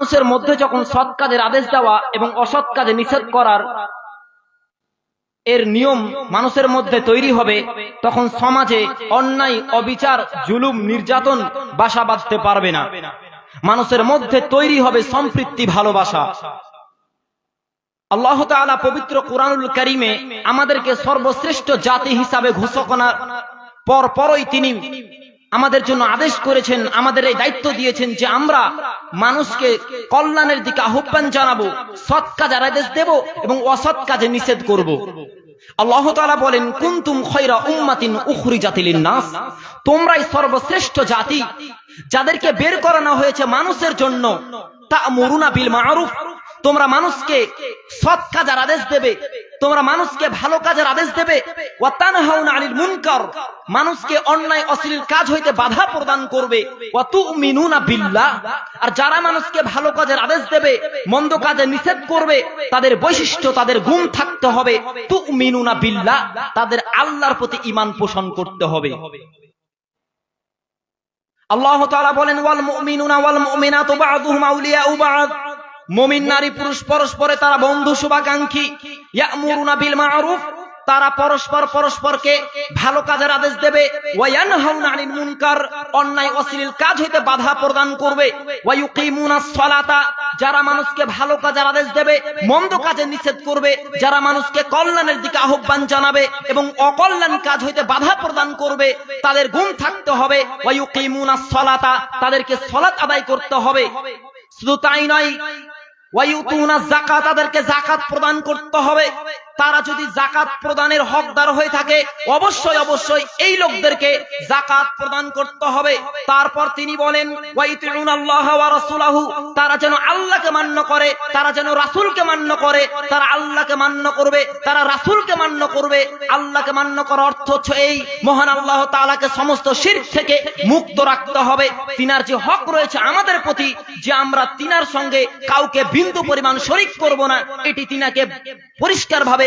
মানুষের মধ্যে যখন সৎ কাজের আদেশ দেওয়া এবং অসৎ কাজে নিষেধ করার এর নিয়ম মানুষের মধ্যে তৈরি হবে, তখন সমাজে অন্যায়, অবিচার, জুলুম, নির্যাতন বাসা বাঁধতে পারবে না। মানুষের মধ্যে তৈরি হবে সম্পৃক্তি ভালোবাসা। আল্লাহ তাআলা পবিত্র কোরআনুল করিমে আমাদেরকে সর্বশ্রেষ্ঠ জাতি হিসাবে ঘোষণার পর পরই তিনি আমাদের জন্য আদেশ করেছেন, আমাদের এই দায়িত্ব দিয়েছেন যে আমরা মানুষকে কল্যাণের দিকে আহ্বান জানাব, সৎ কাজের আদেশ দেব এবং অসৎ কাজে নিষেধ করব। বলেন, কুনতুম খয়রা উম্মাতিন উখরিজাতিল নাস তোমরাই সর্বশ্রেষ্ঠ জাতি যাদেরকে বের করানো হয়েছে মানুষের জন্য। তা'মুরুনা বিল মা'রুফ। তোমরা মানুষকে সৎ আদেশ দেবে তোমরা মানুষকে ভালো কাজের আদেশ দেবে। মানুষকে অন্যায়, অশ্লীল কাজ হইতে বাধা প্রদান করবে। আর যারা মানুষকে ভালো কাজের আদেশ দেবে, মন্দ কাজে নিষেধ করবে, তাদের বৈশিষ্ট্য, তাদের গুণ থাকতে হবে। তুমিনুনা বিল্লাহ। তাদের আল্লাহর প্রতি ঈমান পোষণ করতে হবে। আল্লাহ তাআলা বলেন, ওয়াল মুমিনুনা ওয়াল মুমিনাতু বা'দুহুম আউলিয়াউ বা'দ। মুমিন নারী, পুরুষ, পরস্পরে তারা বন্ধু, শুভাকাঙ্ক্ষী। তারা পরস্পর পরস্পরকে ভালো কাজের আদেশ দেবে। অন্যায় অশ্লীল কাজ হইতে বাধা প্রদান করবে। যারা মানুষকে ভালো কাজের আদেশ দেবে, মন্দ কাজে নিষেধ করবে, যারা মানুষকে কল্যাণের দিকে আহ্বান জানাবে এবং অকল্যাণ কাজ হইতে বাধা প্রদান করবে, তাদের গুণ থাকতে হবে। ওয়ায়ুকিমুনাস সালাতা, তাদেরকে সালাত আদায় করতে হবে। শুধু তাই নয় ওয়ায়ুতুনা যাকাত তাদেরকে যাকাত প্রদান করতে হবে। তারা যদি জাকাত প্রদানের হকদার হয়ে থাকে, অবশ্যই অবশ্যই এই লোকদেরকে জাকাত প্রদান করতে হবে। তারপর তিনি বলেন তারা যেন আল্লাহকে মান্য করে, তারা যেন রাসূলকে মান্য করে, তারা আল্লাহকে মান্য করবে, তারা রাসূলকে মান্য করবে। আল্লাহকে মান্য করার অর্থ হচ্ছে এই, মহান আল্লাহ তাআলাকে সমস্ত শিরক থেকে মুক্ত রাখতে হবে। তিনার যে হক রয়েছে আমাদের প্রতি, যে আমরা তিনার সঙ্গে কাউকে বিন্দু পরিমাণ শরিক করব না, এটি তিনাকে পরিষ্কারভাবে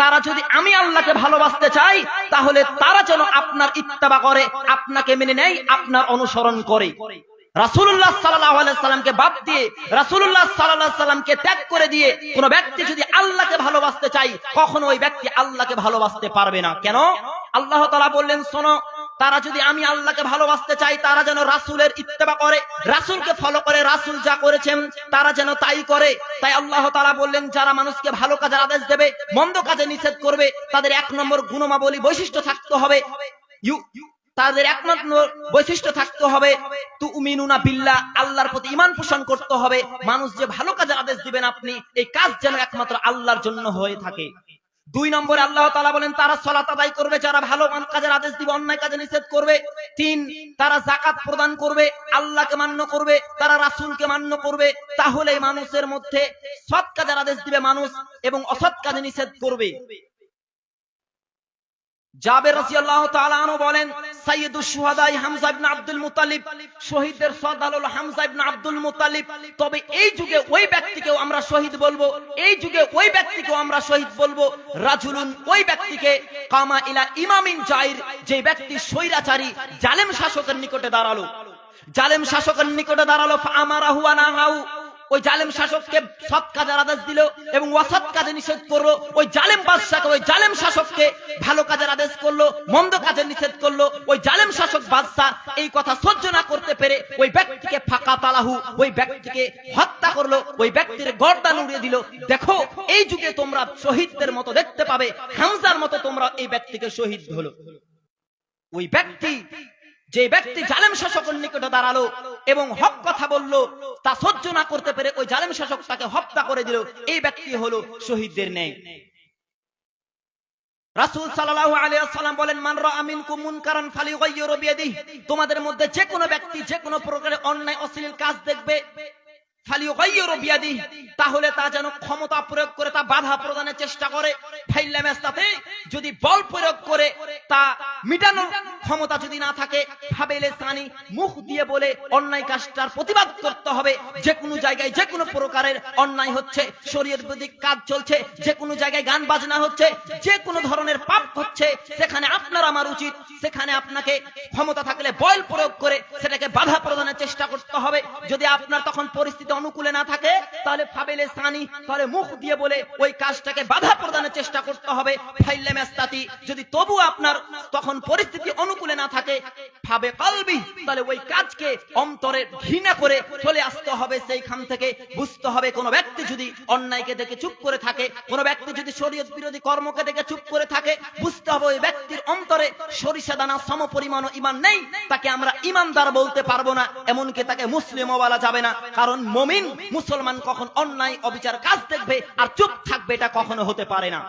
তারা যদি আমি আল্লাহকে ভালোবাসতে চাই, তাহলে তারা যেন আপনার ইত্তাবা করে, আপনাকে মেনে নেয়, আপনার অনুসরণ করে। রাসুল্লাহ সাল্লামকে বাদ দিয়ে রাসুল্লাহ সাল্লামকে ত্যাগ করে দিয়ে কোন ব্যক্তি যদি আল্লাহকে ভালোবাসতে চাই কখনো ওই ব্যক্তি আল্লাহকে ভালোবাসতে পারবে না। কেন? আল্লাহ তালা বললেন, শোনো তারা যদি আমি আল্লাহকে ভালোবাসতে চাই, তারা যেন রাসূলের ইত্তেবা করে, রাসূলকে ফলো করে, রাসূল যা করেছেন, তারা যেন তাই করে। তাই আল্লাহ তাআলা বললেন, যারা মানুষকে ভালো কাজের আদেশ দেবে, মন্দ কাজে নিষেধ করবে, তাদের এক নম্বর গুণমাবলী বৈশিষ্ট্য থাকতে হবে। তাদের একমাত্র বৈশিষ্ট্য থাকতে হবে, তুমিনুনা বিল্লাহ, আল্লাহর প্রতি ঈমান পোষণ করতে হবে। মানুষ যে ভালো কাজের আদেশ দিবেন আপনি, এই কাজ যেন একমাত্র আল্লাহর জন্য হয়ে থাকে। দুই নম্বরে আল্লাহ তালা বলেন, তারা সলাত আদায় করবে, যারা ভালো কাজের আদেশ দিবে, অন্যায় কাজে নিষেধ করবে। তিন, তারা জাকাত প্রদান করবে, আল্লাহকে মান্য করবে, তারা রাসুলকে মান্য করবে। তাহলে মানুষের মধ্যে সৎ কাজের আদেশ দিবে মানুষ এবং অসৎ কাজে নিষেধ করবে। আমরা আমরা যে ব্যক্তি স্বৈরাচারী, জালেম শাসকের নিকটে দাঁড়াল। জালেম শাসকের নিকটে দাঁড়াল আমারাহু আনাহাউ ওই জালেম শাসককে সৎ কাজের আদেশ দিল এবং অসৎ কাজে নিষেধ করল। ওই জালেম বাদশাকে, ওই জালেম শাসককে ভালো কাজের আদেশ করল, মন্দ কাজে নিষেধ করল। ওই জালেম শাসক বাদশাহ এই কথা সহ্য না করতে পেরে ওই ব্যক্তিকে ফাঁকা তালাহু, ওই ব্যক্তিকে হত্যা করল, ওই ব্যক্তির গর্দান উড়িয়ে দিল। দেখো, এই যুগে তোমরা শহীদদের মতো দেখতে পাবে, হামজার মতো তোমরা এই ব্যক্তিকে শহীদ হলো। ওই ব্যক্তি যে ব্যক্তি জালেম শাসকের নিকটে দাঁড়াল এবং হক কথা বলল, তা সহ্য না করতে পেরে ওই জালেম শাসক তাকে হত্যা করে দিল, এই ব্যক্তি হলো শহীদদের নেই তোমাদের মধ্যে যে কোনো ব্যক্তি যে কোনো প্রকারের অন্যায়, অশ্লীল কাজ দেখবে। তাহলে তা যেন ক্ষমতা প্রয়োগ করে, তা বাধা প্রদানের চেষ্টা করে। ফাইল্লা মেস্তাতে যদি বল প্রয়োগ করে, তা মিটানোর ক্ষমতা যদি না থাকে ফাবেলে সানি মুখ দিয়ে বলে অন্যায় কাজটার প্রতিবাদ করতে হবে। যে কোনো জায়গায় যে কোনো প্রকারের অন্যায় হচ্ছে, শরীয়ত বিরোধী কাজ চলছে যে কোনো জায়গায় গান বাজনা হচ্ছে যে কোনো ধরনের পাপ হচ্ছে, সেখানে আপনার আমার উচিত, সেখানে আপনাকে ক্ষমতা থাকলে বল প্রয়োগ করে, সেটাকে বাধা প্রদানের চেষ্টা করতে হবে। যদি আপনার তখন পরিস্থিতি অনুকূলে না থাকে, তাহলে ফাবেলে সানি, তাহলে মুখ দিয়ে বলে ওই কাজটাকে বাধা প্রদানের চেষ্টা করতে হবে। ফাইলে মেস্তাতি, যদি তবু আপনার তখন পরিস্থিতি অনুকূলে না থাকে ভাবে কলবি, তাহলে ওই কাজকে অন্তরে ঘৃণা করে চলে আসতে হবে সেইখান থেকে। বুঝতে হবে কোন ব্যক্তি যদি অন্যায়কে দেখে চুপ করে থাকে, কোন ব্যক্তি যদি শরীয়ত বিরোধী কর্মকে দেখে চুপ করে থাকে, বুঝতে হবে ওই ব্যক্তির অন্তরে সরিষা দানা, সম পরিমাণ ইমান নেই, তাকে আমরা ইমানদার বলতে পারব না, এমনকি তাকে মুসলিমও বলা যাবে না, কারণ মুসলমান কখন অন্যায় অবিচার কাজ দেখবে আর চুপ থাকবে এটা কখনো হতে পারে না।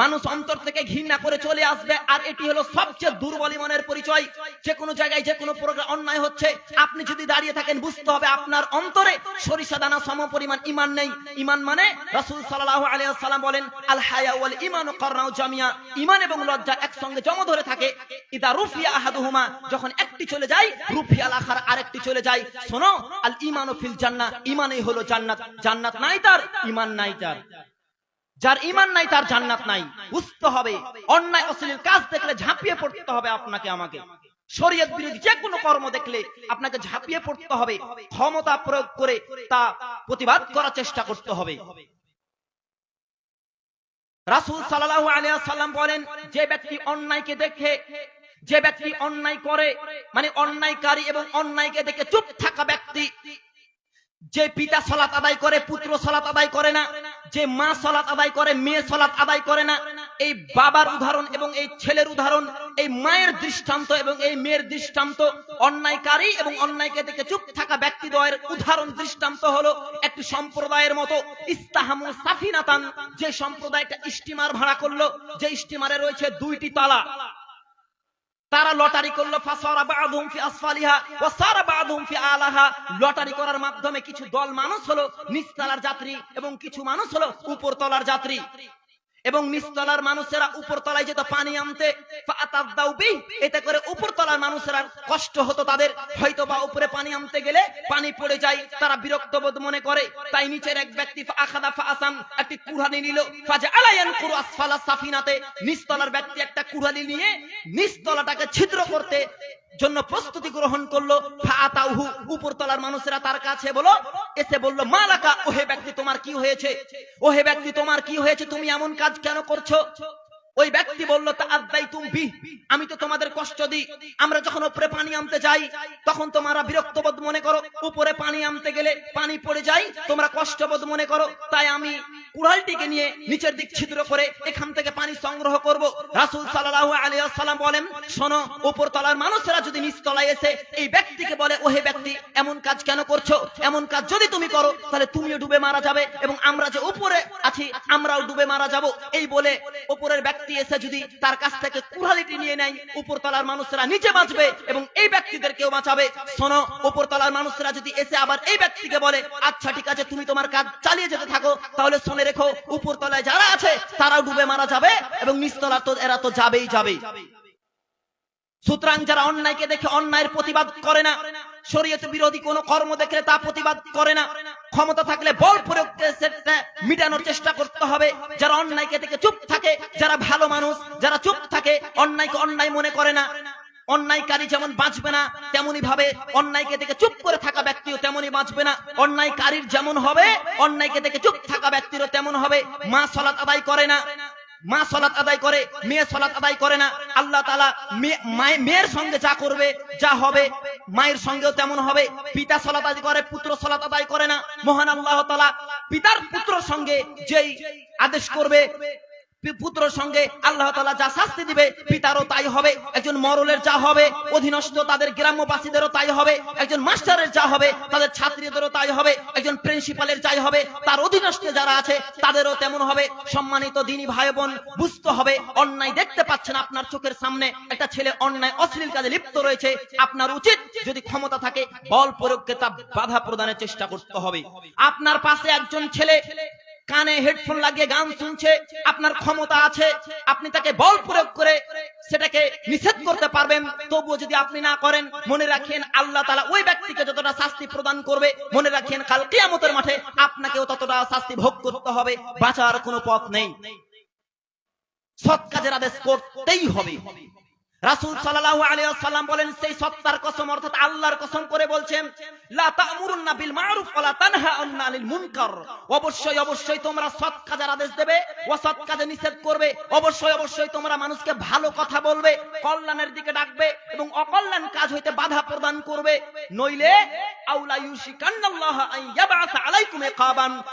মানুষ অন্তর থেকে ঘৃণা করে চলে আসবে, আর এটি হলো সবচেয়ে দুর্বল ইমানের পরিচয়। যে কোনো জায়গায় যে কোনো প্রোগ্রাম অন্যায় হচ্ছে, আপনি যদি দাঁড়িয়ে থাকেন, বুঝতে হবে আপনার অন্তরে সরিষা দানা সম পরিমাণ ইমান নেই। ইমান মানে রাসূল সাল্লাল্লাহু আলাইহি ওয়াসাল্লাম বলেন আল হায়া ওয়াল ঈমানু কারনাউ জামিয়া। ইমান এবং লজ্জা একসঙ্গে জমা ধরে থাকে। ইদা রুফিয়া আহাদুহুমা, যখন একটি চলে যায় রুফিয়া আল আখার আরেকটি চলে যায়। শোনো আল ঈমানু ফিল জান্নাহ, ইমানই হলো জান্নাত। জান্নাত নাই তার, ইমান নাই তার। যার ইমান নাই, তার জান্নাত নাই। বুঝতে হবে, অন্যায় অশ্লীল কাজ দেখলে ঝাঁপিয়ে পড়তে হবে আপনাকে, আমাকে। শরীয়ত বিরোধী যে কোনো কর্ম দেখলে আপনাকে ঝাঁপিয়ে পড়তে হবে, ক্ষমতা প্রয়োগ করে তা প্রতিবাদ করার চেষ্টা করতে হবে। রাসূল সাল্লাল্লাহু আলাইহি সাল্লাম বলেন, যে ব্যক্তি অন্যায়কে দেখে, যে ব্যক্তি অন্যায় করে মানে অন্যায়কারী এবং অন্যায়কে দেখে চুপ থাকা ব্যক্তি, যে পিতা সলাত আদায় করে, পুত্র সলাত আদায় করে না যে মা সলাত আদায় করে, মেয়ে সলাত আদায় করে না, এই বাবার উদাহরণ এবং এই ছেলের উদাহরণ, এই মায়ের দৃষ্টান্ত এবং এই মেয়ের দৃষ্টান্ত অন্যায়কারী এবং অন্যায়কে দেখে চুপ থাকা ব্যক্তিদ্বয়ের উদাহরণ দৃষ্টান্ত হলো একটি সম্প্রদায়ের মতো, ইস্তাহামু সাফিনাতান, যে সম্প্রদায়টা স্টিমার ভাড়া করল, যে স্টিমারে রয়েছে দুইটি তালা। তারা লটারি করল লটারি করার মাধ্যমে কিছু দল মানুষ হলো, নিচতলার যাত্রী এবং কিছু মানুষ হলো, উপরতলার যাত্রী। এবং নিচতলার মানুষেরা উপরতলায় যেত পানি আনতে এতে করে উপরতলার মানুষেরা কষ্ট হতো তাদের। হয়তো বা উপরে পানি আনতে গেলে পানি পড়ে যায়, তারা বিরক্ত বোধ মনে করে। তাই নিচের এক ব্যক্তি একটি কুড়ানি নিল। আসফালা সাফিনাতে, নিচতলার ব্যক্তি একটা কুড়ানি নিয়ে নিচতলাটাকে ছিদ্র করতে জন্য প্রস্তুতি গ্রহণ করল। ফাতাউহু উপরতলার মানুষেরা তার কাছে বলো এসে বলল, মালাকা, ওহে ব্যক্তি, তোমার কি হয়েছে? ওহে ব্যক্তি, তোমার কি হয়েছে? তুমি এমন কাজ কেন করছ? ওই ব্যক্তি বলল তা আদাই তুমি আমি তো তোমাদের কষ্ট দিই। আমরা যখন উপরে পানি আনতে যাই, তখন তোমরা বিরক্তবোধ মনে করো। উপরে পানি আনতে গেলে পানি পড়ে যায়, তোমরা কষ্টবোধ মনে করো। তাই আমি কুড়ালটিকে নিয়ে নিচের দিক ছিদ্র করে এখান থেকে পানি সংগ্রহ করব। রাসূল সাল্লাল্লাহু আলাইহি ওয়াসাল্লাম বলেন, শোনো উপর তলার মানুষেরা যদি নিচ তলায় এসে এই ব্যক্তিকে বলে, ওহে ব্যক্তি, এমন কাজ কেন করছ? এমন কাজ যদি তুমি করো, তাহলে তুমিও ডুবে মারা যাবে এবং আমরা যে উপরে আছি, আমরাও ডুবে মারা যাব এই বলে উপরের ব্যক্তি এসে যদি তার কাছ থেকে কুড়ালিটি নিয়ে নেয় উপর তলার মানুষেরা নিচে বাঁচবে এবং এই ব্যক্তিদেরকেও বাঁচাবে। শোনো উপর তলার মানুষরা যদি এসে আবার এই ব্যক্তিকে বলে আচ্ছা ঠিক আছে, তুমি তোমার কাজ চালিয়ে যেতে থাকো, তাহলে শুনে রেখো উপর তলায় যারা আছে, তারাও ডুবে মারা যাবে এবং নিচতলা তো, এরা তো যাবেই যাবে সুতরাং যারা অন্যায়কে দেখে অন্যায়ের প্রতিবাদ করে না, শরীয়ত বিরোধী কোন কর্ম দেখলে তা প্রতিবাদ করে না। ক্ষমতা থাকলে বল প্রয়োগ মিটানোর চেষ্টা করতে হবে। যারা অন্যায়কে দেখে চুপ থাকে, যারা ভালো মানুষ, যারা চুপ থাকে, অন্যায়কে অন্যায় মনে করে না। অন্যায়কারী যেমন বাঁচবে না তেমনি ভাবে অন্যায়কে দেখে চুপ করে থাকা ব্যক্তিও তেমনি বাঁচবে না। অন্যায়কারীর যেমন হবে, অন্যায়কে দেখে চুপ থাকা ব্যক্তিরও তেমন হবে। মা সলাত আদায় করে না। মা সলাত আদায় করে, মেয়ে সলাত আদায় করে না। আল্লাহ তালা মেয়ের সঙ্গে যা করবে, যা হবে মায়ের সঙ্গেও তেমন হবে। পিতা সলাত আদায় করে, পুত্র সলাত আদায় করে না। মহান আল্লাহ তালা পিতার পুত্র সঙ্গে যেই আদেশ করবে পুত্র সঙ্গে আল্লাহ তালা যা শাস্তি দিবে, পিতারও তাই হবে। একজন মরলের যা হবে, অধীনস্থ তাদের গ্রাম্যবাসীদেরও তাই হবে। একজন মাস্টারের যা হবে, তাদের ছাত্রীদেরও তাই হবে। একজন প্রিন্সিপালের যাই হবে, তার অধীনস্থ যারা আছে, তাদেরও তেমন হবে। সম্মানিত দিনী ভাই বোন বুঝতে হবে, অন্যায় দেখতে পাচ্ছেন আপনার চোখের সামনে। একটা ছেলে অন্যায়, অশ্লীল কাজে লিপ্ত রয়েছে। আপনার উচিত যদি ক্ষমতা থাকে, বল প্রয়োগকে তা বাধা প্রদানের চেষ্টা করতে হবে। আপনার পাশে একজন ছেলে কানে হেডফোন লাগিয়ে গান শুনছে, আপনার ক্ষমতা আছে, আপনি তাকে বল প্রয়োগ করে সেটাকে নিষেধ করতে পারবেন। তবুও যদি আপনি না করেন, মনে রাখেন আল্লাহ তালা ওই ব্যক্তিকে যতটা শাস্তি প্রদান করবে, মনে রাখেন কাল কিয়ামতের মাঠে আপনাকেও ততটা শাস্তি ভোগ করতে হবে, বাঁচার কোনো পথ নেই। সৎ কাজের আদেশ করতেই হবে। রাসূল সাল্লাহ আলিয়াল্লাম বলেন, সেই সত্তার কসম অর্থাৎ আল্লাহর কসম করে বলছেন অবশ্যই অবশ্যই তোমরা সৎ কাজের আদেশ দেবে কাজে নিষেধ করবে। অবশ্যই অবশ্যই তোমরা মানুষকে ভালো কথা বলবে, কল্যাণের দিকে ডাকবে এবং অকল্যাণ কাজ হইতে বাধা প্রদান করবে। নইলে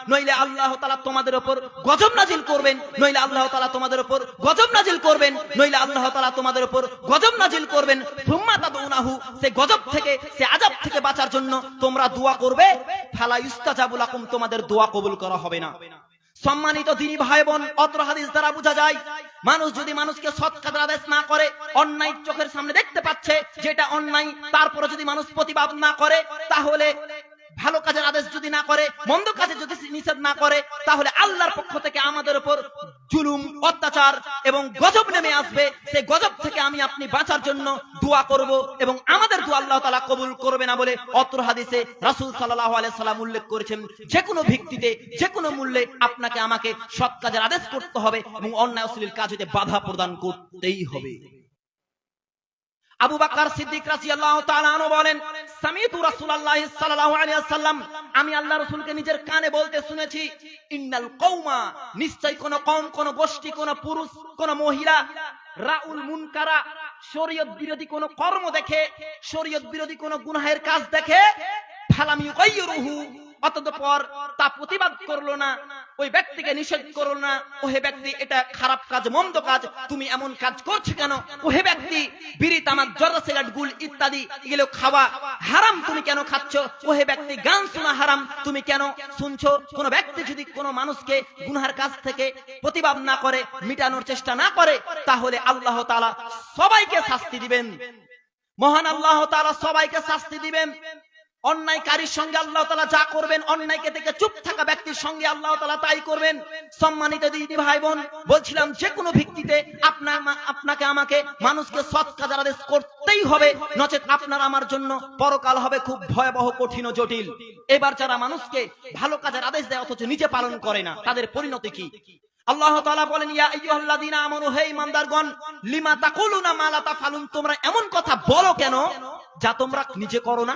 নইলে আল্লাহ তোমাদের উপর গজব নাজিল করবেন। নইলে আল্লাহ তোমাদের উপর গজব নাজিল করবেন। নইলে আল্লাহ তোমাদের উপর গজব নাজিল করবেন। সে গজব থেকে, সে আযাব থেকে বাঁচার জন্য তোমরা দোয়া করবে। ফালা তোমাদের দোয়া কবুল করা হবে না। সম্মানিত দিনী ভাই বোন অত্র হাদিস দ্বারা বোঝা যায় মানুষ যদি মানুষকে সৎ কাজের আদেশ না করে, অন্যায় চোখের সামনে দেখতে পাচ্ছে, যেটা অন্যায়, তারপরে যদি মানুষ প্রতিবাদ না করে, তাহলে ভালো কাজের আদেশ যদি না করে, মন্দ কাজে যদি নিষেধ না করে, তাহলে আল্লাহর পক্ষ থেকে আমাদের উপর অত্যাচার এবং গজব নেমে আসবে সেই গজব থেকে আমি আপনি বাঁচার জন্য দোয়া করব এবং আমাদের দোয়া আল্লাহ তালা কবুল করবে না বলে অত্র হাদিসে রাসুল সাল্লাহ আলাইহি সাল্লাম উল্লেখ করেছেন, যে কোনো ভিত্তিতে, যে কোনো মূল্যে আপনাকে আমাকে সৎ কাজের আদেশ করতে হবে এবং অন্যায় অশ্লীল কাজ হতে বাধা প্রদান করতেই হবে। আবু বাকর সিদ্দিক রাদিয়াল্লাহু তাআলা আনহু বলেন, সামিতু রাসূলুল্লাহি সাল্লাল্লাহু আলাইহি ওয়াসাল্লাম, আমি আল্লাহ রাসূলকে নিজের কানে বলতে শুনেছি, ইন্নাল কওমা, নিশ্চয় কোন কওম, কোন গোষ্ঠী, কোন পুরুষ, কোন মহিলা, রাউল মুনকারা, শরীয়ত বিরোধী কোন কর্ম দেখে, শরীয়ত বিরোধী কোন গুনাহের কাজ দেখে, ফালাম ইউগাইয়িরুহু অতঃপর তা প্রতিবাদ করল না, ওই ব্যক্তিকে নিষেধ করল না ও হে ব্যক্তি, এটা খারাপ কাজ, মন্দ কাজ, তুমি এমন কাজ করছ কেন? ও হে ব্যক্তি বিড়ি তামাক জর্দা সিগারেট, গুল ইত্যাদি, এগুলো খাওয়া হারাম, তুমি কেন খাচ্ছ? ও হে ব্যক্তি, গান শোনা হারাম, তুমি কেন শুনছো? কোন ব্যক্তি যদি কোন মানুষকে গুনহার কাছ থেকে প্রতিবাদ না করে, মিটানোর চেষ্টা না করে, তাহলে আল্লাহ তাআলা সবাইকে শাস্তি দিবেন। মহান আল্লাহ তাআলা সবাইকে শাস্তি দিবেন। অন্যায়কারীর সঙ্গে আল্লাহ তালা যা করবেন, অন্যায়কে থেকে চুপ থাকা ব্যক্তির সঙ্গে আল্লাহ তালা তাই করবেন। সম্মানিত দিদি ভাই বোন বলছিলাম যে কোনো ভিত্তিতে আপনার আপনাকে, আমাকে, মানুষকে সৎ কাজের আদেশ করতেই হবে, নচেত আপনার আমার জন্য পরকাল হবে খুব ভয়াবহ, কঠিন ও জটিল। এবার যারা মানুষকে ভালো কাজের আদেশ দেয়, অথচ নিজে পালন করে না, তাদের পরিণতি কি? আল্লাহ তাআলা বলেন, ইয়া আইয়ুহাল্লাযীনা আমানু, হে ঈমানদারগণ লিমা তাকুলুনা মা লা তাফালুন, তোমরা এমন কথা বলো কেন যা তোমরা নিজে করো না?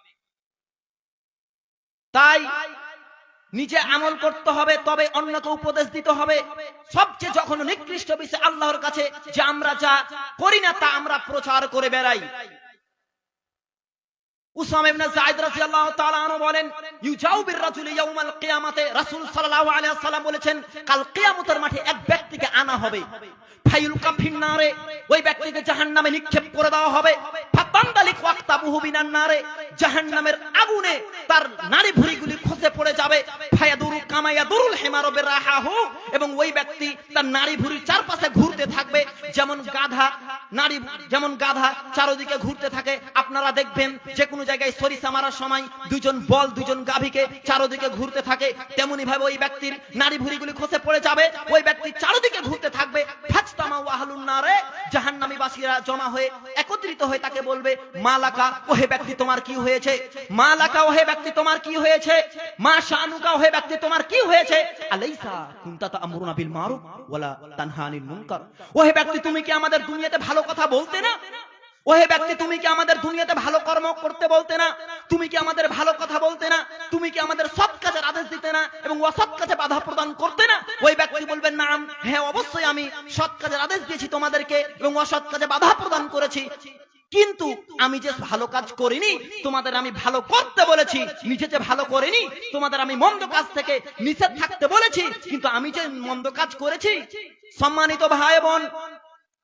তাই নিজে আমল করতে হবে, তবে অন্যকে উপদেশ দিতে হবে। সবচেয়ে যখন নিকৃষ্ট বিষয় আল্লাহর কাছে যে আমরা যা করি না, তা আমরা প্রচার করে বেড়াই। কাল কিয়ামতের মাঠে এক ব্যক্তিকে আনা হবে। ওই জাহান্নামে নিক্ষেপ করে দেওয়া হবে। নারে আগুনে তার নারী পড়ে যাবে। চারদিকে ঘুরতে থাকে। আপনারা দেখবেন যে কোনো জায়গায় সরিষা মারার সময় দুজন বল দুজন গাভীকে চারদিকে ঘুরতে থাকে। তেমনি ভাবে ওই ব্যক্তির নারী ভুঁড়িগুলি খসে পড়ে যাবে। ওই ব্যক্তি চারদিকে ঘুরতে থাকবে। ফাজতামা ওয়াহলুন নারে। জাহান্নামী জমা হয়ে একত্রিত হয়ে তাকে বলবে, মালাকা আমাদের দুনিয়াতে ভালো কথা বলতে না? ওহে ব্যক্তি, তুমি কি আমাদের দুনিয়াতে ভালো কর্ম করতে বলতে না? তুমি কি আমাদের ভালো কথা বলতে না? তুমি কি আমাদের সৎ কাজের আদেশ দিতে না এবং অসৎ কাজে বাধা প্রদান করতে না? ওই ব্যক্তি বলবেন, নাম হ্যাঁ অবশ্যই আমি সৎ কাজের আদেশ দিয়েছি তোমাদেরকে এবং অসৎ কাজে বাধা প্রদান করেছি। কিন্তু আমি যে ভালো কাজ করিনি তোমাদের আমি ভালো করতে বলেছি নিজে যে ভালো করিনি তোমাদের আমি মন্দ কাজ থেকে নিষেধ থাকতে বলেছি কিন্তু আমি যে মন্দ কাজ করেছি সম্মানিত ভাই বোন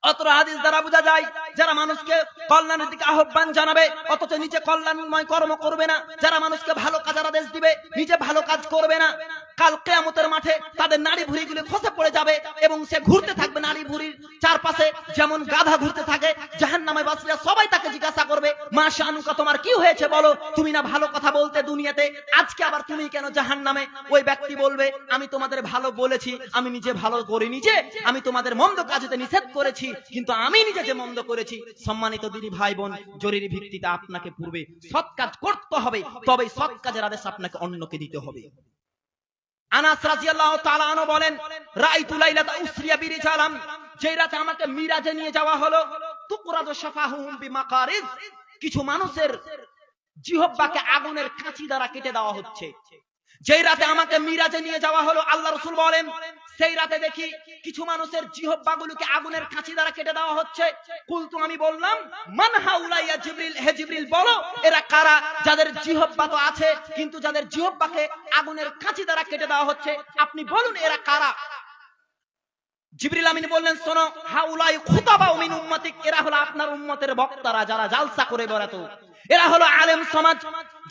অত্র হাদিস দ্বারা বোঝা যায় যারা মানুষকে কল্যাণের দিকে আহ্বান জানাবে অথচ নিজে কল্যাণময় কর্ম করবে না যারা মানুষকে ভালো কাজের আদেশ দিবে নিজে ভালো কাজ করবে না কাল কেয়ামতের মাঠে তাদের নারী ভুড়িগুলো খসে পড়ে যাবে এবং সে ঘুরতে থাকবে নারী ভুড়ির চারপাশে। যেমন গাধা ঘুরতে থাকে জাহান নামে বাঁচলে সবাই তাকে জিজ্ঞাসা করবে মা শানুকা তোমার কি হয়েছে বলো? তুমি না ভালো কথা বলতে দুনিয়াতে? আজকে আবার তুমি কেন জাহান নামে ওই ব্যক্তি বলবে, আমি তোমাদের ভালো বলেছি, আমি নিজে ভালো করিনি যে, আমি তোমাদের মন্দ কাজেতে নিষেধ করেছি, কিন্তু আমি নিজে যে মন্দ করেছি। সম্মানিত দিদি ভাই বোন জরুরি ভিত্তিতে আপনাকে পূর্বে সৎ কাজ করতে হবে তবে সৎ কাজের আদেশ আপনাকে অন্যকে দিতে হবে। আনাস রাজিয়াল্লাহ তাআলা বলেন রাইতু লাইলাতা উসরিয়া বিরিজালাম যেই রাতে আমাকে মিরাজে নিয়ে যাওয়া হলো, তুকরাদু শাফাহুম বিমাকারিজ, কিছু মানুষের জিহব্বাকে আগুনের কাঁচি দ্বারা কেটে দেওয়া হচ্ছে। যেই রাতে আমাকে মিরাজে নিয়ে যাওয়া হলো, আল্লাহ রসুল বলেন সেই রাতে দেখি কিছু মানুষের জিহব্বাগুলোকে আগুনের কাঁচি দ্বারা কেটে দেওয়া হচ্ছে। কুলতু আমি বললাম, মান হাউলাইয়া জিবরিল, হে জিবরিল, বলো, এরা কারা? যাদের জিহব্বা তো আছে, কিন্তু যাদের জিহব্বাকে আগুনের কাঁচি দ্বারা কেটে দেওয়া হচ্ছে, আপনি বলুন এরা কারা? জিবরিল আমিন বললেন, শোনো, হাউলাই খুতাবা মিন উম্মতিক, এরা হলো আপনার উম্মতের বক্তারা যারা জালসা করে বেড়াতো। এরা হলো আলেম সমাজ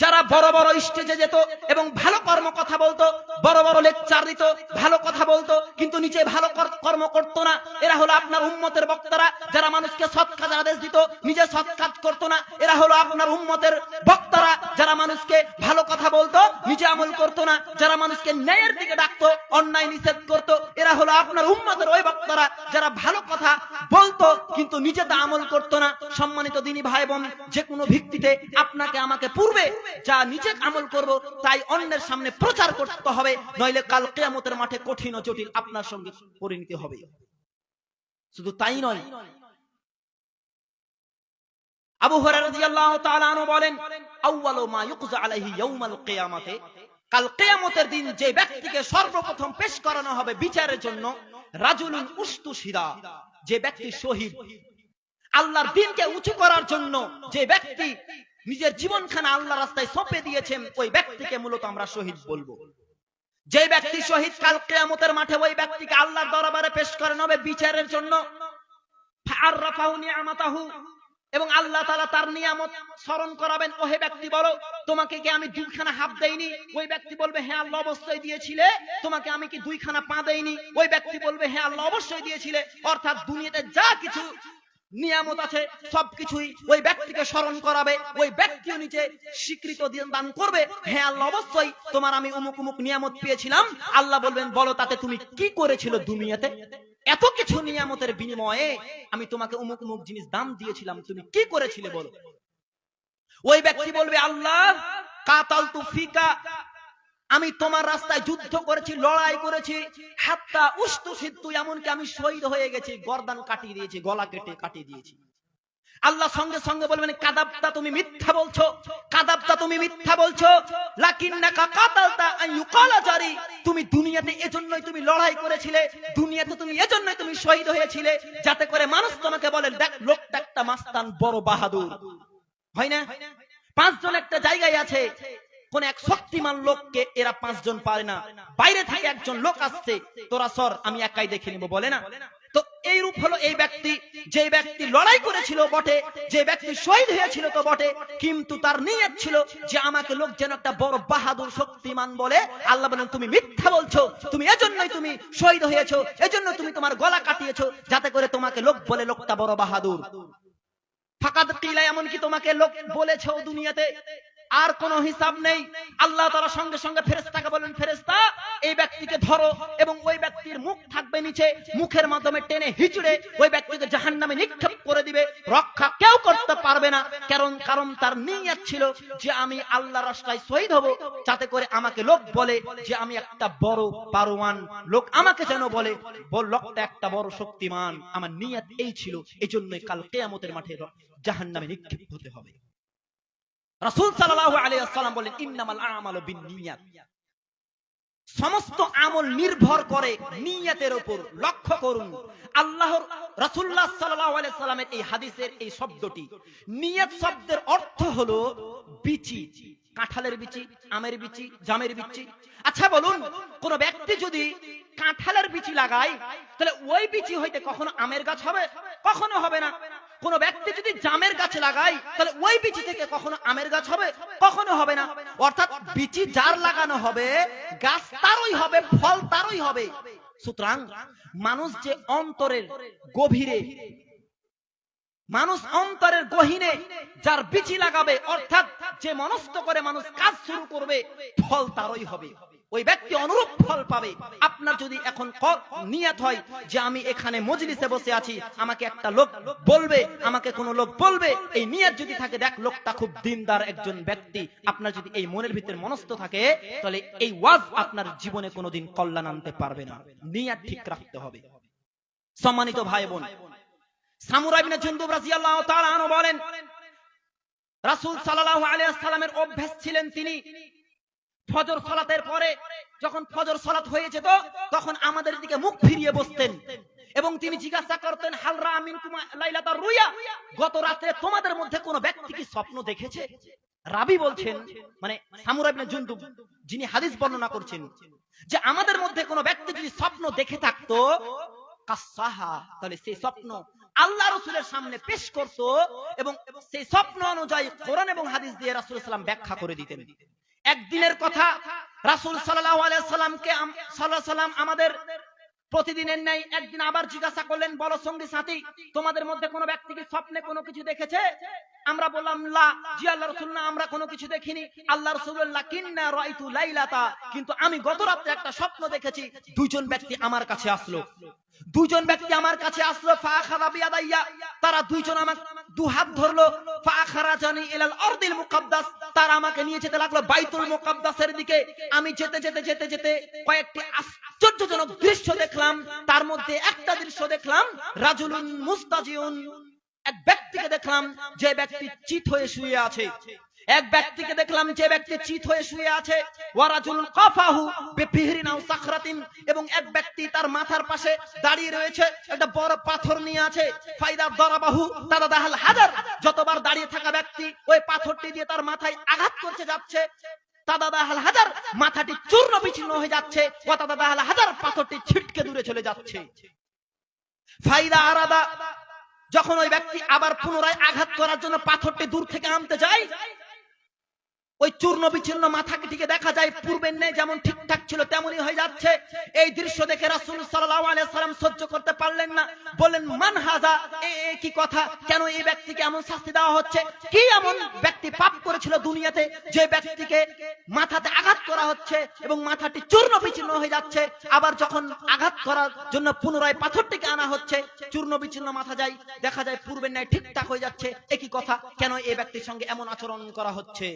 যারা বড় বড় স্টেজে যেত এবং ভালো কর্ম কথা বলতো, বড় বড় লেকচার দিত, ভালো কথা বলতো, কিন্তু নিচে ভালো কর্ম করতো না। এরা হলো আপনার উম্মতের বক্তারা, যারা মানুষকে সৎ কাজের আদেশ দিত, নিজে সৎ কাজ করতো না। এরা হলো আপনার উম্মতের বক্তারা, যারা মানুষকে ভালো কথা বলতো, নিজে আমল করতো না। যারা মানুষকে ন্যায়ের দিকে ডাকতো, অন্যায় নিষেধ করতো, এরা হলো আপনার উম্মতের ওই বক্তারা, যারা ভালো কথা বলতো, কিন্তু নিজে তা আমল করতো না। সম্মানিত দিনী ভাই বোন, যে কোনো ভিত্তিতে আপনাকে আমাকে পূর্বে যা নিজে আমল করব, তাই অন্যের সামনে প্রচার করতে হবে, নইলে কাল কেয়ামতের মাঠে কঠিন ও জটিল আপনার সঙ্গে পরিণতি হবে। শুধু তাই নয়, আবু তাআলা বলেন কাল কিয়ামতের দিন যে ব্যক্তিকে সর্বপ্রথম পেশ করানো হবে বিচারের জন্য, রাজুলুন উস্তুশিরা, যে ব্যক্তি শহীদ। আল্লাহর দিনকে উঁচু করার জন্য যে ব্যক্তি নিজের জীবনখানা আল্লাহ রাস্তায় সঁপে দিয়েছেন, ওই ব্যক্তিকে মূলত আমরা শহীদ বলব। যে ব্যক্তি শহীদ কাল কিয়ামতের মাঠে, ওই ব্যক্তিকে আল্লাহর দরবারে পেশ করানো হবে বিচারের জন্য। এবং আল্লাহ তাআলা তার নিয়ামত স্মরণ করাবেন। ওহে ব্যক্তি বলো, তোমাকে কি আমি দুইখানা হাত দেইনি? ওই ব্যক্তি বলবে হ্যাঁ আল্লাহ অবশ্যই দিয়েছিলে। তোমাকে আমি কি দুইখানা পা দেইনি? ওই ব্যক্তি বলবে হ্যাঁ আল্লাহ অবশ্যই দিয়েছিলে। অর্থাৎ দুনিয়াতে যা কিছু নিয়ামত আছে, সবকিছুই ওই ব্যক্তিকে স্মরণ করাবে, ওই ব্যক্তিও নিচে স্বীকৃত দান করবে। হ্যাঁ আল্লাহ, অবশ্যই তোমার আমি অমুক অমুক নিয়ামত পেয়েছিলাম। আল্লাহ বলবেন, বলো তাতে তুমি কি করেছিল দুনিয়াতে? এত কিছু নিয়ামতের বিনিময়ে আমি তোমাকে অমুক অমুক জিনিস দাম দিয়েছিলাম, তুমি কি করেছিলে বলো? ওই ব্যক্তি বলবে, আল্লাহ কাতাল তু ফিকা আমি তোমার রাস্তায় যুদ্ধ করেছি, লড়াই করেছি। হাত্তা উস্তু সিদ্ধু, এমনকি আমি শহীদ হয়ে গেছি, গর্দান কাটিয়ে দিয়েছি, গলা কেটে কাটিয়ে দিয়েছি। আল্লাহ সঙ্গে সঙ্গে বলবেন কাদাবটা তুমি মিথ্যা বলছো কাদাবটা তুমি মিথ্যা বলছো। লাকিন্নাকা কাতালতা আন ইউকালা জারি, তুমি দুনিয়াতে এজন্যই তুমি লড়াই করেছিলে, দুনিয়াতে তুমি এজন্যই তুমি শহীদ হয়েছিলে, যাতে করে মানুষ তোমাকে বলে দেখ, লোকটা একটা মাস্তান বড় বাহাদুর। হয় না? পাঁচজন একটা জায়গায় আছে কোন এক শক্তিমান লোককে এরা পাঁচজন পারে না। বাইরে থেকে একজন লোক আসছে, তোরা সর, আমি একাই দেখে নিব, বলে না। তো এই রূপ হলো এই ব্যক্তি। যে ব্যক্তি লড়াই করেছিল বটে, যে ব্যক্তি শহীদ হয়েছিল তো বটে, কিন্তু তার নিয়ত ছিল যে আমাকে লোক যেন একটা বড় বাহাদুর শক্তিমান বলে। আল্লাহ বলেন, তুমি মিথ্যা বলছো, তুমি এজন্যই তুমি শহীদ হয়েছো, এজন্য তুমি তোমার গলা কাটিয়েছো, যাতে করে তোমাকে লোক বলে লোকটা বড় বাহাদুর। ফাকাদ কিলা, এমনকি তোমাকে লোক বলেছে দুনিয়াতে। আর কোনো হিসাব নেই। আল্লাহ তাআলা সঙ্গে সঙ্গে ফেরেশতাকে বলেন ফেরেশতা, এই ব্যক্তিকে ধরো এবং ওই ব্যক্তির মুখ থাকবে নিচে। মুখের মাধ্যমে টেনে হিচড়ে ওই ব্যক্তিকে জাহান্নামে নিক্ষেপ করে দিবে। রক্ষা কেউ করতে পারবে না। কারণ কারণ তার নিয়ত ছিল যে আমি আল্লাহ রাস্তায় শহীদ হব। যাতে করে আমাকে লোক বলে যে আমি একটা বড় পারোয়ান। লোক আমাকে যেন বলে লোকটা একটা বড় শক্তিমান। আমার নিয়ত এই ছিল। এই জন্যই কাল কেয়ামতের মাঠে জাহান্নামে নিক্ষেপ হতে হবে। রাসূল ওয়াসাল্লাম বলেন, ইন্নামাল আমালু বিন্নিয়াত। সমস্ত আমল নির্ভর করে নিয়তের উপর লক্ষ্য করুন, আল্লাহর রাসূলুল্লাহ সাল্লাল্লাহু আলাইহি সাল্লামের এই হাদিসের এই শব্দটি। নিয়ত শব্দের অর্থ হলো বিচি, কাঁঠালের বিচি, আমের বিচি, জামের বিচি। আচ্ছা বলুন, কোন ব্যক্তি যদি কাঁঠালের বিচি লাগায়, তাহলে ওই বিচি হইতে কখনো আমের গাছ হবে? কখনো হবে না। কোন ব্যক্তি যদি জামের গাছ লাগায়, তাহলে ওই বিচি থেকে কখনো আমের গাছ হবে? কখনো হবে না। অর্থাৎ বিচি যার লাগানো হবে, গাছ তারই হবে, ফল তারই হবে। সুতরাং মানুষ যে অন্তরের গভীরে, মানুষ অন্তরের গহিনে যার বিচি লাগাবে, অর্থাৎ যে মনস্থ করে মানুষ কাজ শুরু করবে, ফল তারই হবে। ওই ব্যক্তি অনুরূপ ফল পাবে। আপনার যদি এখন নিয়ত হয় যে আমি এখানে মজলিসে বসে আছি, আমাকে একটা লোক বলবে, আমাকে কোনো লোক বলবে, এই নিয়ত যদি থাকে, দেখ লোকটা খুব দিনদার একজন ব্যক্তি। আপনার যদি এই মনের ভিতরে মনস্থ থাকে, তাহলে এই ওয়াজ আপনার জীবনে কোনোদিন কল্যাণ আনতে পারবে না। নিয়ত ঠিক রাখতে হবে। সম্মানিত ভাই বোন সামুরা ইবনে জুনদুব রাদিয়াল্লাহু তাআলা বলেন, রাসূল সাল্লাল্লাহু আলাইহি সাল্লামের অভ্যাস ছিলেন তিনি ফজর সালাতের পরে যখন ফজর সালাত হয়ে যেত, তখন আমাদের দিকে মুখ ফিরিয়ে বসতেন। এবং তিনি জিজ্ঞাসা করতেন হালরা আমিন কুমা রুয়া গত রাতে তোমাদের মধ্যে কোন ব্যক্তি কি স্বপ্ন দেখেছে? রাবি বলছেন মানে সামুরা ইবনে যিনি হাদিস বর্ণনা করছেন, যে আমাদের মধ্যে কোন ব্যক্তি যদি স্বপ্ন দেখে থাকতো তাহলে সেই স্বপ্ন আল্লাহ রসুলের সামনে পেশ করত এবং সেই স্বপ্ন অনুযায়ী কোরআন এবং হাদিস দিয়ে রাসূল সাল্লাম ব্যাখ্যা করে দিতেন। একদিনের কথা রাসূল সাল্লামকে সাল্লাম আমাদের প্রতিদিনের ন্যায় একদিন আবার জিজ্ঞাসা করলেন, বলো সঙ্গী, সাথী, তোমাদের মধ্যে কোনো ব্যক্তি কি স্বপ্নে কোনো কিছু দেখেছে? আমরা বললাম, লা, জি আল্লাহ রাসূল, না, আমরা কোনো কিছু দেখিনি। আল্লাহ রাসূলুল্লাহ কিন্না রাইতু লাইলাতা। কিন্তু আমি গত রাতে একটা স্বপ্ন দেখেছি, দুইজন ব্যক্তি আমার কাছে আসলো। দুইজন ব্যক্তি আমার কাছে আসলো ফাখারা বিয়াদাইয়া। তারা দুইজন আমার দু হাত ধরলো তারা আমাকে নিয়ে যেতে লাগল বাইতুল মুকাদ্দাসের দিকে। আমি যেতে যেতে যেতে যেতে কয়েকটি আশ্চর্যজনক দৃশ্য দেখলাম। তার মধ্যে একটা দৃশ্য দেখলাম রাজুল মুস্তাজিউন। এক ব্যক্তিকে দেখলাম, যে ব্যক্তি চিত হয়ে শুয়ে আছে। এক ব্যক্তিকে দেখলাম যে ব্যক্তি চিত হয়ে শুয়ে আছে। ওয়ারাজুল কাফাহু বিফিহরিন সাখরাতিন এবং এক ব্যক্তি তার মাথার পাশে দাঁড়িয়ে রয়েছে। একটা বড় পাথর নিয়ে আছে। ফাইদা দরাবাহু তাদা দাহাল হাজার যতবার দাঁড়িয়ে থাকা ব্যক্তি ওই পাথরটি দিয়ে তার মাথায় আঘাত করতে যাচ্ছে। তাদা দাহাল হাজার মাথাটি চূর্ণ বিচ্ছিন্ন হয়ে যাচ্ছে। ও তাদা দাহাল হাজার পাথরটি ছিটকে দূরে চলে যাচ্ছে। ফাইদা আরাদা, যখন ওই ব্যক্তি আবার পুনরায় আঘাত করার জন্য পাথরটি দূর থেকে আনতে যায় ওই চূর্ণ বিচ্ছিন্ন মাথাটিকে দেখা যায়, পূর্বের নেই যেমন ঠিকঠাক ছিল তেমনই হয়ে যাচ্ছে। এই দৃশ্য দেখে রাসূল সাল্লাম সহ্য করতে পারলেন না। বললেন, মান হাজা কি কথা? কেন এই ব্যক্তিকে এমন শাস্তি দেওয়া হচ্ছে? কি এমন ব্যক্তি পাপ করেছিল দুনিয়াতে যে ব্যক্তিকে মাথাতে আঘাত করা হচ্ছে এবং মাথাটি চূর্ণ বিচ্ছিন্ন হয়ে যাচ্ছে? আবার যখন আঘাত করার জন্য পুনরায় পাথরটিকে আনা হচ্ছে চূর্ণ বিচ্ছিন্ন মাথা যায়, দেখা যায় পূর্বের ন্যায় ঠিকঠাক হয়ে যাচ্ছে। একই কথা? কেন এই ব্যক্তির সঙ্গে এমন আচরণ করা হচ্ছে?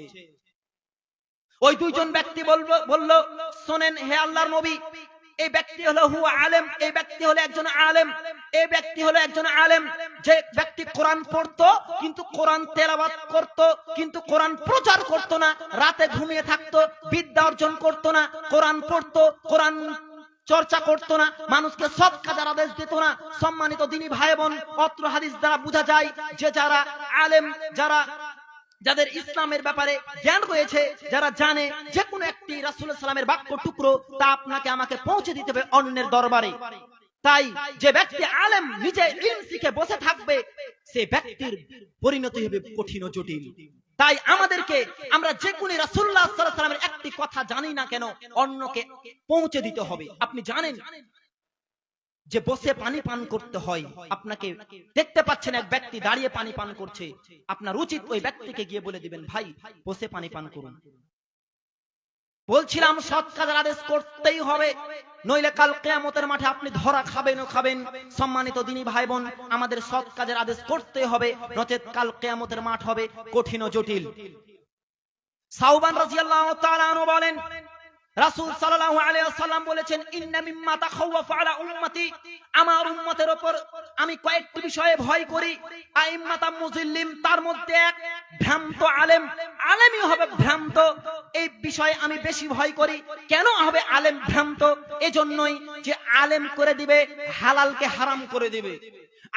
ওই দুইজন ব্যক্তি বলব, বলল, শোনেন হে আল্লাহর নবী, এই ব্যক্তি হলো হু আলেম, এই ব্যক্তি হলো একজন আলেম, এই ব্যক্তি হলো একজন আলেম। যে ব্যক্তি কোরআন পড়তো, কিন্তু কোরআন তেলাওয়াত করত, কিন্তু কোরআন প্রচার করত না, রাতে ঘুমিয়ে থাকতো, বিদ্যা অর্জন করত না, কোরআন পড়তো, কোরআন চর্চা করতো না, মানুষকে সৎ কাজের আদেশ দিত না। সম্মানিত দিনী ভাই বোন, অত্র হাদিস দ্বারা বোঝা যায় যে যারা আলেম, যারা যাদের ইসলামের ব্যাপারে জ্ঞান রয়েছে, যারা জানে যে কোনো একটি রাসুল সালামের বাক্য টুকরো, তা আপনাকে আমাকে পৌঁছে দিতে হবে অন্যের দরবারে। তাই যে ব্যক্তি আলেম নিজে শিখে বসে থাকবে, সে ব্যক্তির পরিণতি হবে কঠিন জটিল। তাই আমাদেরকে আমরা যে কোনো রাসুল্লাহ সাল্লামের একটি কথা জানি না কেন, অন্যকে পৌঁছে দিতে হবে। আপনি জানেন যে বসে পানি পান করতে হয়। আপনাকে দেখতে পাচ্ছেন এক ব্যক্তি দাঁড়িয়ে পানি পান করছে। আপনার উচিত ওই ব্যক্তিকে গিয়ে বলে দিবেন, ভাই, বসে পানি পান করুন। বলছিলাম, সৎ কাজের আদেশ করতেই হবে। নইলে কাল কেয়ামতের মাঠে আপনি ধরা খাবেন ও খাবেন। সম্মানিত দিনী ভাই বোন আমাদের সৎ কাজের আদেশ করতে হবে। নচেত কাল কেয়ামতের মাঠ হবে কঠিন ও জটিল। সাউবান রাদিয়াল্লাহু তাআলা বলেন রাসূল সাল্লাল্লাহু আলাইহি ওয়াসাল্লাম বলেছেন, ইন্না মিম্মা তাখাওয়াফু আলা উম্মতি। আমার উম্মতের উপর আমি কয়েকটি বিষয়ে ভয় করি। আইম্মাতা মুজিল্লিম তার মধ্যে এক ভ্রান্ত আলেম। আলেমই হবে ভ্রান্ত, এই বিষয়ে আমি বেশি ভয় করি। কেন হবে আলেম ভ্রান্ত? এজন্যই যে আলেম করে দিবে, হালালকে হারাম করে দিবে।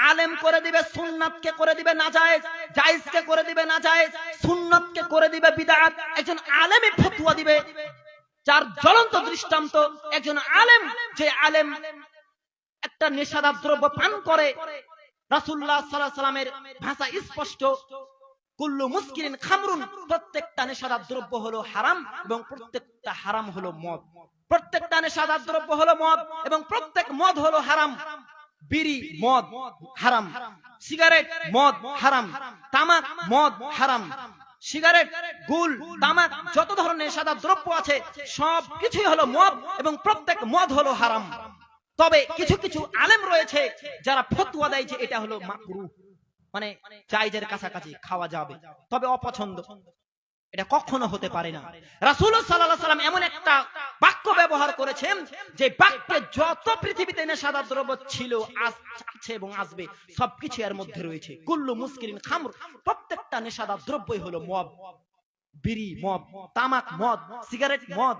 আলেম করে দিবে, সুন্নাতকে করে দিবে, নাজায়েজ। জায়েজকে করে দিবে, নাজায়েজ। সুন্নাতকে করে দিবে বিদআত একজন আলেমই ফতোয়া দিবে। যার জ্বলন্ত দৃষ্টান্ত একজন আলেম, যে আলেম একটা নেশাদার দ্রব্য পান করে। রাসূলুল্লাহ সাল্লাল্লাহু আলাইহি সাল্লামের ভাষা স্পষ্ট। কুল্লু মুসকিরিন খামরুন, প্রত্যেকটা নেশাদার দ্রব্য হলো হারাম এবং প্রত্যেকটা হারাম হলো মদ। প্রত্যেকটা নেশাদার দ্রব্য হলো মদ এবং প্রত্যেক মদ হলো হারাম। বিড়ি, মদ, হারাম। সিগারেট, মদ, হারাম। তামাক, মদ, হারাম। সিগারেট, গুল, তামাক, যত ধরনের সাদা দ্রব্য আছে, সব কিছুই হলো মদ এবং প্রত্যেক মদ হলো হারাম। তবে কিছু কিছু আলেম রয়েছে যারা ফতুয়া দেয় যে এটা হলো মানে চাইজের কাছাকাছি খাওয়া যাবে, তবে অপছন্দ। এটা কখনো হতে পারে না। রাসূল সাল্লাল্লাহু সাল্লাম এমন একটা বাক্য ব্যবহার করেছেন যে বাক্যে যত পৃথিবীতে নেশাদা দ্রব্য ছিল, আজ আছে এবং আসবে, সবকিছু এর মধ্যে রয়েছে। কুল্লু মুসকিরিন খামর, প্রত্যেকটা নেশাদা দ্রব্যই হলো মদ। বিড়ি, মদ, তামাক মদ, সিগারেট মদ,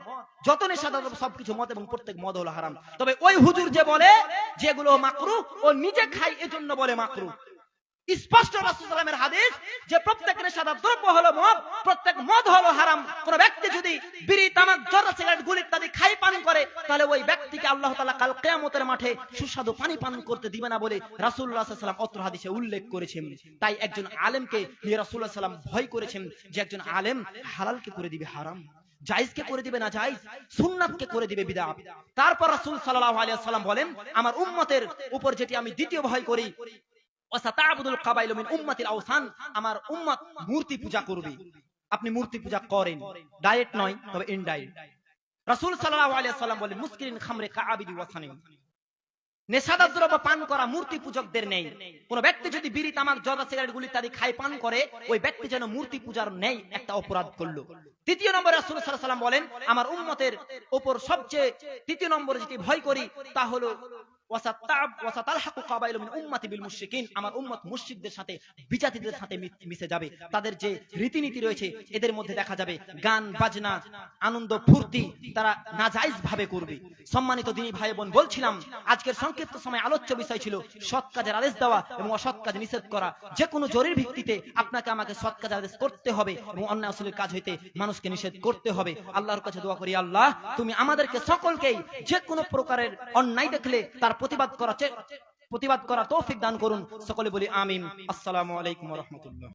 যত নেশাদা দ্রব্য, সবকিছু মদ এবং প্রত্যেক মদ হলো হারাম। তবে ওই হুজুর যে বলে যেগুলো মাকরু, ও নিজে খায়, এজন্য বলে মাকরু। স্পষ্ট রাসূলের হাদিস যে প্রত্যেক নেশাদার দ্রব্য হলো মদ, প্রত্যেক মদ হলো হারাম। কোন ব্যক্তি যদি বিড়ি, তামাক, জর্দা, সিগারেট, গুল ইত্যাদি খাই পান করে, তাহলে ওই ব্যক্তিকে আল্লাহ তাআলা কাল কিয়ামতের মাঠে সুস্বাদু পানি পান করতে দিবে না বলে আলাইহি ওয়াসাল্লাম অত্র হাদিসে উল্লেখ করেছেন। তাই একজন আলেমকে নিয়ে আলাইহি ওয়াসাল্লাম ভয় করেছেন যে একজন আলেম হালালকে করে দিবে হারাম, জায়েজকে করে দিবে না জায়েজ, সুন্নাতকে করে দিবে বিদআত তারপর রাসূল সাল্লাল্লাহু আলাইহি ওয়াসাল্লাম বলেন, আমার উম্মতের উপর যেটি আমি দ্বিতীয় ভয় করি আমার উম্মত মূর্তি পূজা করবে। আপনি মূর্তি পূজা করেন। ডাইরেক্ট নয়, তবে ইনডাইরেক্ট রাসূল ওয়াসাল্লাম বলেন, মুসকিরিন খামরে কাআবিদি দ্রব্য পান করা মূর্তি পূজকদের নেই। কোন ব্যক্তি যদি বিড়ি, তামাক, জর্দা, সিগারেট, গুলি পান করে, ওই ব্যক্তি যেন মূর্তি পূজার নেই একটা অপরাধ করল। তৃতীয় নম্বরে ওয়াসাল্লাম বলেন, আমার উম্মতের উপর সবচেয়ে তৃতীয় নম্বরে যেটি ভয় করি, তা হলো মিন সম্মানিত বলছিলাম, আজকের সংক্ষিপ্ত সময় আলোচ্য বিষয় ছিল সৎ কাজের আদেশ দেওয়া এবং অসৎ কাজ নিষেধ করা। যে কোনো জরির ভিত্তিতে আপনাকে আমাকে সৎ কাজের আদেশ করতে হবে এবং অন্যায় আসলের কাজ হইতে মানুষকে নিষেধ করতে হবে। আল্লাহর কাছে দোয়া করি, আল্লাহ, তুমি আমাদেরকে সকলকেই যে কোনো প্রকারের অন্যায় দেখলে তার প্রতিবাদ করা প্রতিবাদ করা তৌফিক দান করুন। সকলে বলি আমিন। আসসালামু আলাইকুম রাহমাতুল্লাহ।